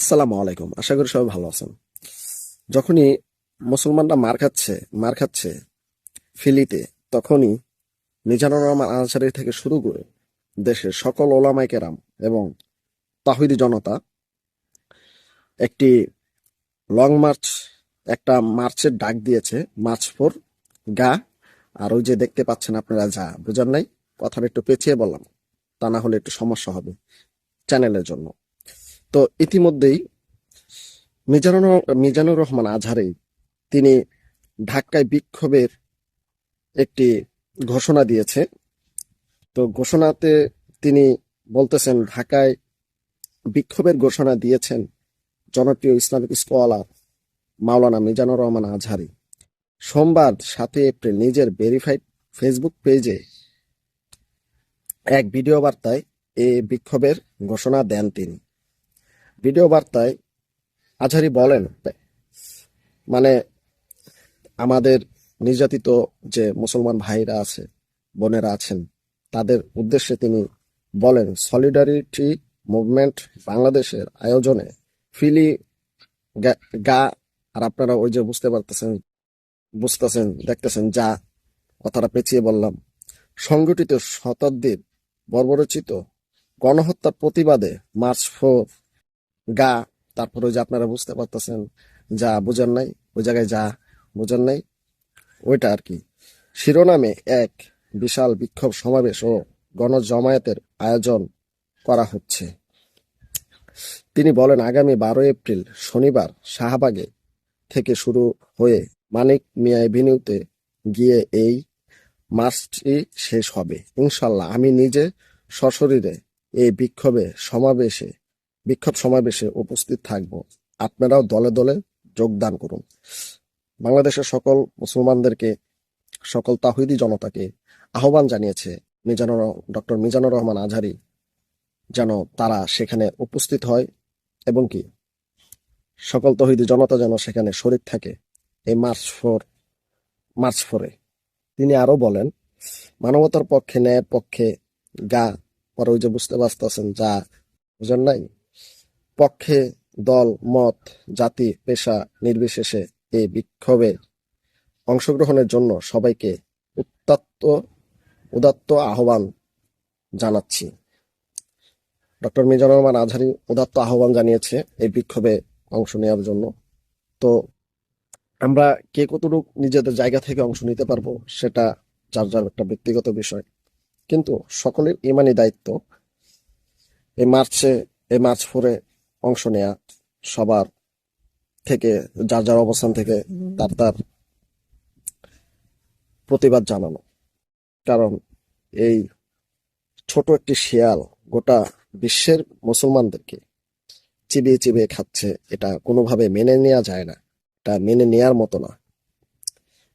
আসসালামু আলাইকুম, আশা করি সবাই ভালো আছেন। যখনই মুসলমানরা মার খাচ্ছে মার খাচ্ছে ফিলিতে, তখনই মিজানুর রহমান আনসারি থেকে শুরু করে দেশের সকল ওলামাই কেরাম এবং তাহিদি জনতা একটি লং মার্চ, একটা মার্চের ডাক দিয়েছে, মার্চ ফোর, গা, আর ওই যে দেখতে পাচ্ছেন আপনারা যা, বুঝার নাই, কথাটা একটু পেছিয়ে বললাম, তা না হলে একটু সমস্যা হবে চ্যানেলের জন্য। তো ইতিমধ্যেই মিজানুর মিজানুর রহমান আজহারি তিনি ঢাকায় বিক্ষোভের একটি ঘোষণা দিয়েছে। তো ঘোষণাতে তিনি বলতেছেন, ঢাকায় বিক্ষোভের ঘোষণা দিয়েছেন জনপ্রিয় ইসলামিক স্কলার মাওলানা মিজানুর রহমান আজহারি। সোমবার সাতই এপ্রিল নিজের ভেরিফাইড ফেসবুক পেজে এক ভিডিও বার্তায় এই বিক্ষোভের ঘোষণা দেন তিনি। ভিডিও বার্তায় আজহারি বলেন মানে আমাদের নির্যাতিত যে মুসলমান ভাইরা আছে, বোনেরা আছেন, তাদের উদ্দেশ্যে তিনি বলেন সলিডারিটি মুভমেন্ট বাংলাদেশের আয়োজনে ফিলি গা- গা, আর আপনারা ওই যে বুঝতে পারতেছেন, বুঝতেছেন, দেখতেছেন যা কথাটা পেঁচিয়ে বললাম। সংগঠিত শতাব্দীর বর্বরচিত গণহত্যার প্রতিবাদে মার্চ ফোর গা, তারপরে ওই যে আপনারা বুঝতে পারতেছেন, যা বোঝার নাই, ওই জায়গায় যা বোঝার নাই, ওইটা আর কি। শিরোনামে এক বিশাল বিক্ষোভ সমাবেশ ও গণজমায়েতের আয়োজন করা হচ্ছে। তিনি বলেন, আগামী বারো এপ্রিল শনিবার শাহবাগে থেকে শুরু হয়ে মানিক মিয়া এভিনিউতে গিয়ে এই মার্চটি শেষ হবে। ইনশাল্লাহ, আমি নিজে সশরীরে এই বিক্ষোভে সমাবেশে বিক্ষোভ সমাবেশে উপস্থিত থাকব। আপনারাও দলে দলে যোগদান করুন। বাংলাদেশের সকল মুসলমানদেরকে, সকল তাহিদি জনতাকে আহ্বান জানিয়েছে মিজানুর ডক্টর মিজানুর রহমান আজহারি যেন তারা সেখানে উপস্থিত হয় এবং কি সকল তহিদি জনতা যেন সেখানে শরিক থাকে। এই মার্চ ফোর, মার্চ ফোরে তিনি আরও বলেন, মানবতার পক্ষে, ন্যায়ের পক্ষে গা, পরে ওই যে বুঝতে পারতেছেন যা, বুঝেন নাই? পক্ষে দল, মত, জাতি, পেশা নির্বিশেষে এই বিক্ষোভে অংশগ্রহণের জন্য সবাইকে উত্তাত্ত, উদাত্ত আহ্বান জানাচ্ছি। ডক্টর মিজানুর রহমান আজহারি উদাত্ত আহ্বান জানিয়েছে এই বিক্ষোভে অংশ নেওয়ার জন্য। তো আমরা কে কতটুকু নিজেদের জায়গা থেকে অংশ নিতে পারব সেটা যার যার একটা ব্যক্তিগত বিষয়। কিন্তু সকলের ইমানি দায়িত্ব। এই মার্চে, এই মার্চ ফোরে অংশ নেয়া সবার থেকে, যার যার অবস্থান থেকে তার তার প্রতিবাদ জানানো। কারণ এই ছোট একটি শিয়াল গোটা বিশ্বের মুসলমানদেরকে চিবিয়ে চিবিয়ে খাচ্ছে, এটা কোনোভাবে মেনে নেওয়া যায় না। এটা মেনে নেয়ার মতো না।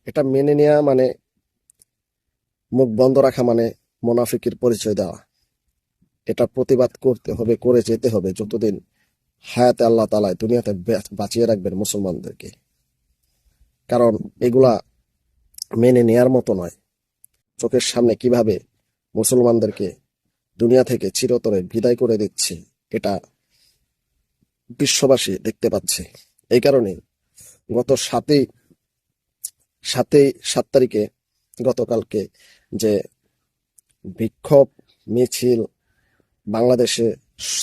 এটা মেনে নেওয়া মানে মুখ বন্ধ রাখা মানে মোনাফিকের পরিচয় দেওয়া। এটা প্রতিবাদ করতে হবে, করে যেতে হবে যতদিন হায়াতে আল্লাহ তালায় দুনিয়াতে বাঁচিয়ে রাখবেন মুসলমানদেরকে। কারণ এগুলা মেনে নেয়ার মতো নয়। চোখের সামনে কীভাবে মুসলমানদেরকে দুনিয়া থেকে চিরতরে বিদায় করে দিচ্ছে, এটা বিশ্ববাসী দেখতে পাচ্ছে। এই কারণে গত সাতই সাতই, সাত তারিখে গতকালকে যে বিক্ষোভ মিছিল বাংলাদেশে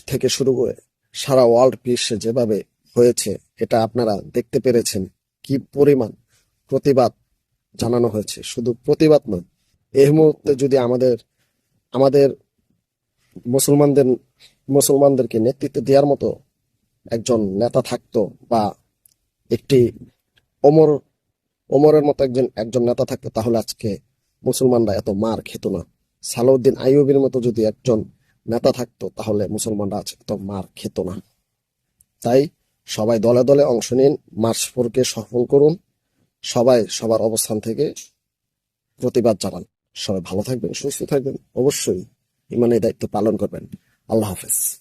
থেকে শুরু করে সারা ওয়ার্ল্ড বিশ্বে যেভাবে হয়েছে, এটা আপনারা দেখতে পেরেছেন। কি পরিমাণ প্রতিবাদ জানানো হয়েছে। শুধু প্রতিবাদ নয়, এই মুহূর্তে যদি আমাদের আমাদের মুসলমানদের, মুসলমানদেরকে নেতৃত্ব দেওয়ার মতো একজন নেতা থাকতো বা একটি ওমর, ওমরের মতো একজন একজন নেতা থাকতো, তাহলে আজকে মুসলমানরা এত মার খেত না। সালাউদ্দিন আইয়ুবের মতো যদি একজন নেতা থাকতো, তাহলে মুসলমানরা আজকে তো মার খেত না। তাই সবাই দলে দলে অংশ নিন, মার্চ ফোরকে সফল করুন। সবাই সবার অবস্থান থেকে প্রতিবাদ জানান। সবাই ভালো থাকবেন, সুস্থ থাকবেন। অবশ্যই ইমানের দায়িত্ব পালন করবেন। আল্লাহ হাফেজ।